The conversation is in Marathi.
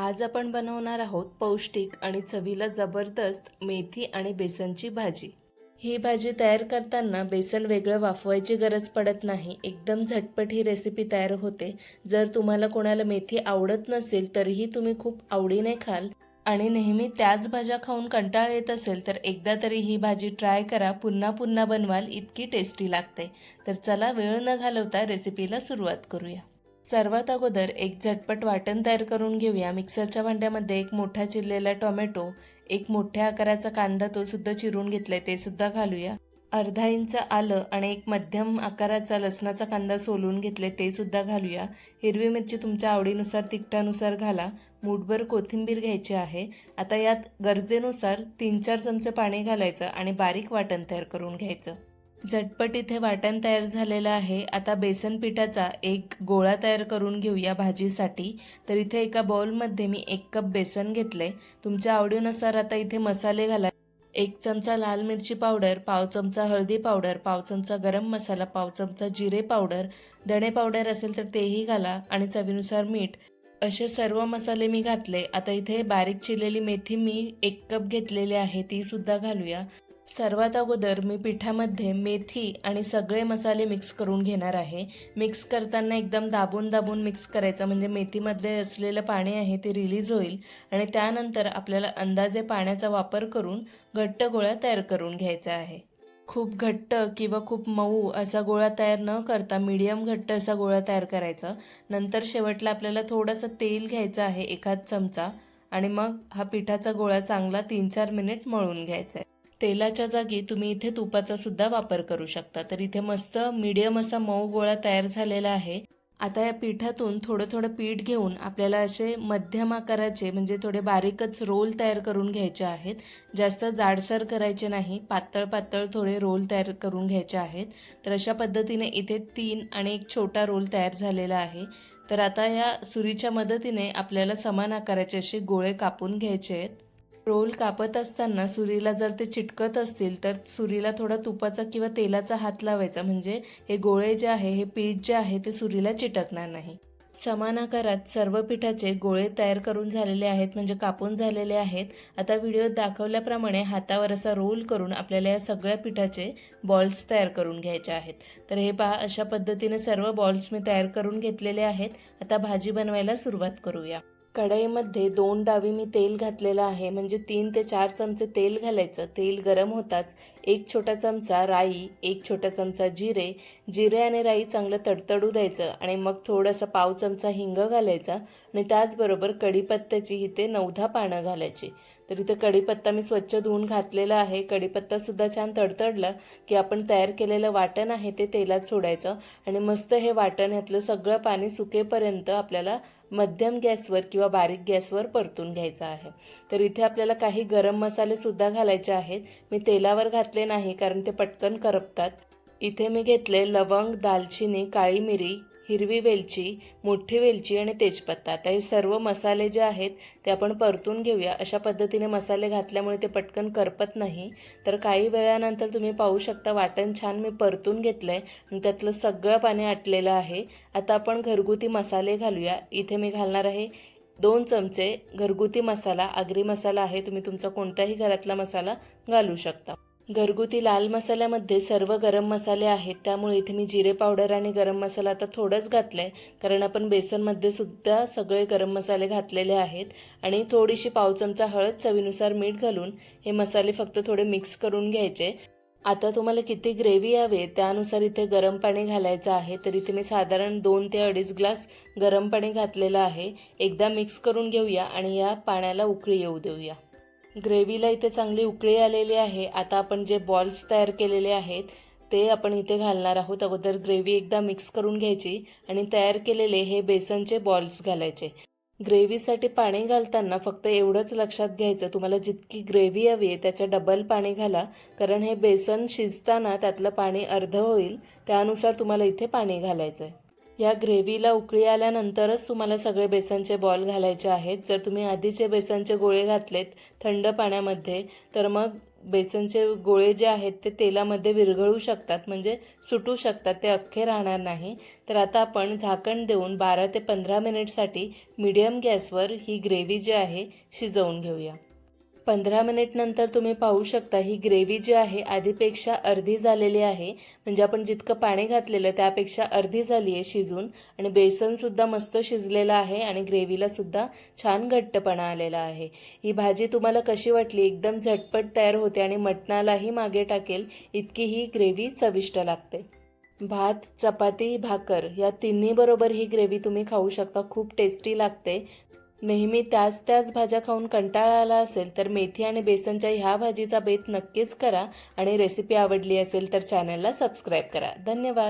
आज आपण बनवणार आहोत पौष्टिक आणि चवीला जबरदस्त मेथी आणि बेसनची भाजी. ही भाजी तयार करताना बेसन वेगळं वाफवायची गरज पडत नाही. एकदम झटपट ही रेसिपी तयार होते. जर तुम्हाला कोणाला मेथी आवडत नसेल तरीही तुम्ही खूप आवडीने खाल आणि नेहमी त्याच भाज्या खाऊन कंटाळ येत असेल तर एकदा तरी ही भाजी ट्राय करा. पुन्हा पुन्हा बनवाल इतकी टेस्टी लागते. तर चला वेळ न घालवता रेसिपीला सुरुवात करूया. सर्वात अगोदर एक झटपट वाटण तयार करून घेऊया. मिक्सरच्या भांड्यामध्ये एक मोठा चिरलेला टोमॅटो एक मोठ्या आकाराचा कांदा तो सुद्धा चिरून घेतलाय ते सुद्धा घालूया. अर्धा इंच आलं आणि एक मध्यम आकाराचा लसणाचा कांदा सोलून घेतले ते सुद्धा घालूया. हिरवी मिरची तुमच्या आवडीनुसार तिखटानुसार घाला. मूठभर कोथिंबीर घ्यायची आहे. आता यात गरजेनुसार तीन चार चमचे पाणी घालायचं आणि बारीक वाटण तयार करून घ्यायचं. झटपट इथे वाटण तयार झालेलं आहे. आता बेसन पिठाचा एक गोळा तयार करून घेऊया भाजीसाठी. तर इथे एका बाउलमध्ये मी एक कप बेसन घेतले. तुमच्या आवडीनुसार आता इथे मसाले घाला. एक चमचा लाल मिरची पावडर पाव चमचा हळदी पावडर पाव चमचा गरम मसाला पाव चमचा जिरे पावडर धणे पावडर असेल तर तेही घाला आणि चवीनुसार मीठ. असे सर्व मसाले मी घातले. आता इथे बारीक चिरलेली मेथी मी एक कप घेतलेली आहे ती सुद्धा घालूया. सर्वात अगोदर मी पिठामध्ये मेथी आणि सगळे मसाले मिक्स करून घेणार आहे. मिक्स करताना एकदम दाबून दाबून मिक्स करायचं म्हणजे मेथीमध्ये असलेलं पाणी आहे ते रिलीज होईल आणि त्यानंतर आपल्याला अंदाजे पाण्याचा वापर करून घट्ट गोळा तयार करून घ्यायचा आहे. खूप घट्ट किंवा खूप मऊ असा गोळा तयार न करता मीडियम घट्ट असा गोळा तयार करायचा. नंतर शेवटला आपल्याला थोडंसं तेल घ्यायचं आहे एखाद चमचा. आणि मग हा पिठाचा गोळा चांगला तीन चार मिनिट मळून घ्यायचा आहे. तेलाच्या जागी तुम्ही इथे तुपाचा सुद्धा वापर करू शकता. तर इथे मस्त मीडियम असा मऊ गोळा तयार झालेला आहे. आता या पिठातून थोडं थोडं पीठ घेऊन आपल्याला असे मध्यम आकाराचे म्हणजे थोडे बारीकच रोल तयार करून घ्यायचे आहेत. जास्त जाडसर करायचे नाही पातळ पातळ थोडे रोल तयार करून घ्यायचे आहेत. तर अशा पद्धतीने इथे तीन आणि एक छोटा रोल तयार झालेला आहे. तर आता या सुरीच्या मदतीने आपल्याला समान आकाराचे असे गोळे कापून घ्यायचे आहेत. रोल कापत असताना सुरीला जर ते चिटकत असतील तर सुरीला थोडा तुपाचा किंवा तेलाचा हात लावायचा. म्हणजे हे गोळे जे आहे हे पीठ जे आहे ते सुरीला चिटकणार नाही. समान आकारात सर्व पिठाचे गोळे तयार करून झालेले आहेत म्हणजे कापून झालेले आहेत. आता व्हिडिओत दाखवल्याप्रमाणे हातावर असा रोल करून आपल्याला या सगळ्या पिठाचे बॉल्स तयार करून घ्यायचे आहेत. तर हे पहा अशा पद्धतीने सर्व बॉल्स मी तयार करून घेतलेले आहेत. आता भाजी बनवायला सुरुवात करूया. कढईमध्ये दोन डावी मी तेल घातलेलं आहे. म्हणजे तीन ते चार चमचे तेल घालायचं. तेल गरम होताच एक छोटा चमचा राई एक छोटा चमचा जिरे. जिरे आणि राई चांगलं तडतडू द्यायचं आणि मग थोडंसं पाव चमचा हिंग घालायचा. आणि त्याचबरोबर कढीपत्त्याची इथे नवधा पानं घालायची. तर इथं कढीपत्ता मी स्वच्छ धुवून घातलेला आहे. कढीपत्तासुद्धा छान तडतडला की आपण तयार केलेलं वाटण आहे ते तेलात सोडायचं आणि मस्त हे वाटण ह्यातलं सगळं पाणी सुकेपर्यंत आपल्याला मध्यम गॅसवर किंवा बारीक गॅसवर परतून घ्यायचं आहे. तर इथे आपल्याला काही गरम मसाले सुद्धा घालायचे आहेत. मी तेलावर घातले नाही कारण ते पटकन करपतात. इथे मी घेतले लवंग दालचिनी काळी मिरी हिरवी वेलची मोठी वेलची आणि तेजपत्ता. आता हे सर्व मसाले जे आहेत ते आपण परतून घेऊया. अशा पद्धतीने मसाले घातल्यामुळे ते पटकन करपत नाही. तर काही वेळानंतर तुम्ही पाहू शकता वाटण छान मी परतून घेतलं आहे आणि त्यातलं सगळं पाणी आटलेलं आहे. आता आपण घरगुती मसाले घालूया. इथे मी घालणार आहे दोन चमचे घरगुती मसाला. आगरी मसाला आहे तुम्ही तुमचा कोणत्याही घरातला मसाला घालू शकता. घरगुती लाल मसाल्यामध्ये सर्व गरम मसाले आहेत. त्यामुळे इथे मी जिरे पावडर आणि गरम मसाला आता थोडंच घातलं आहे कारण आपण बेसनमध्ये सुद्धा सगळे गरम मसाले घातलेले आहेत. आणि थोडीशी पाव चमचा हळद चवीनुसार मीठ घालून हे मसाले फक्त थोडे मिक्स करून घ्यायचे. आता तुम्हाला किती ग्रेव्ही हवे त्यानुसार इथे गरम पाणी घालायचं आहे. तर इथे मी साधारण दोन ते अडीच ग्लास गरम पाणी घातलेलं आहे. एकदा मिक्स करून घेऊया आणि या पाण्याला उकळी येऊ देऊया. ग्रेव्हीला इथे चांगली उकळी आलेली आहे. आता आपण जे बॉल्स तयार केलेले आहेत ते आपण इथे घालणार आहोत. अगोदर ग्रेव्ही एकदा मिक्स करून घ्यायची आणि तयार केलेले हे बेसनचे बॉल्स घालायचे. ग्रेव्हीसाठी पाणी घालताना फक्त एवढंच लक्षात घ्यायचं तुम्हाला जितकी ग्रेव्ही हवी आहे त्याच्या डबल पाणी घाला कारण हे बेसन शिजताना त्यातलं पाणी अर्ध होईल त्यानुसार तुम्हाला इथे पाणी घालायचं आहे या ग्रेव्हीला उकळी आल्यानंतरच तुम्हाला सगळे बेसनचे बॉल घालायचे आहेत. जर तुम्ही आधीचे बेसनचे गोळे घातलेत थंड पाण्यामध्ये तर मग बेसनचे गोळे जे आहेत ते तेलामध्ये विरघळू शकतात म्हणजे सुटू शकतात ते अख्खे राहणार नाही. तर आता आपण झाकण देऊन बारा ते पंधरा मिनिटसाठी मिडियम गॅसवर ही ग्रेव्ही जी आहे शिजवून घेऊया. पंधरा मिनिटनंतर तुम्ही पाहू शकता ही ग्रेव्ही जी आहे आधीपेक्षा अर्धी झालेली आहे. म्हणजे आपण जितकं पाणी घातलेलं त्यापेक्षा अर्धी झाली आहे शिजून. आणि बेसनसुद्धा मस्त शिजलेलं आहे आणि ग्रेव्हीलासुद्धा छान घट्टपणा आलेला आहे. ही भाजी तुम्हाला कशी वाटली? एकदम झटपट तयार होते आणि मटणालाही मागे टाकेल. इतकी ही ग्रेव्ही चविष्ट लागते. भात चपाती भाकर या तिन्ही बरोबर ही ग्रेव्ही तुम्ही खाऊ शकता. खूप टेस्टी लागते. नेहमी त्याच त्याच भाज्या खाऊन कंटाळा आला असेल तर मेथी आणि बेसनच्या ह्या भाजीचा बेत नक्कीच करा आणि रेसिपी आवडली असेल तर चॅनलला सबस्क्राईब करा. धन्यवाद.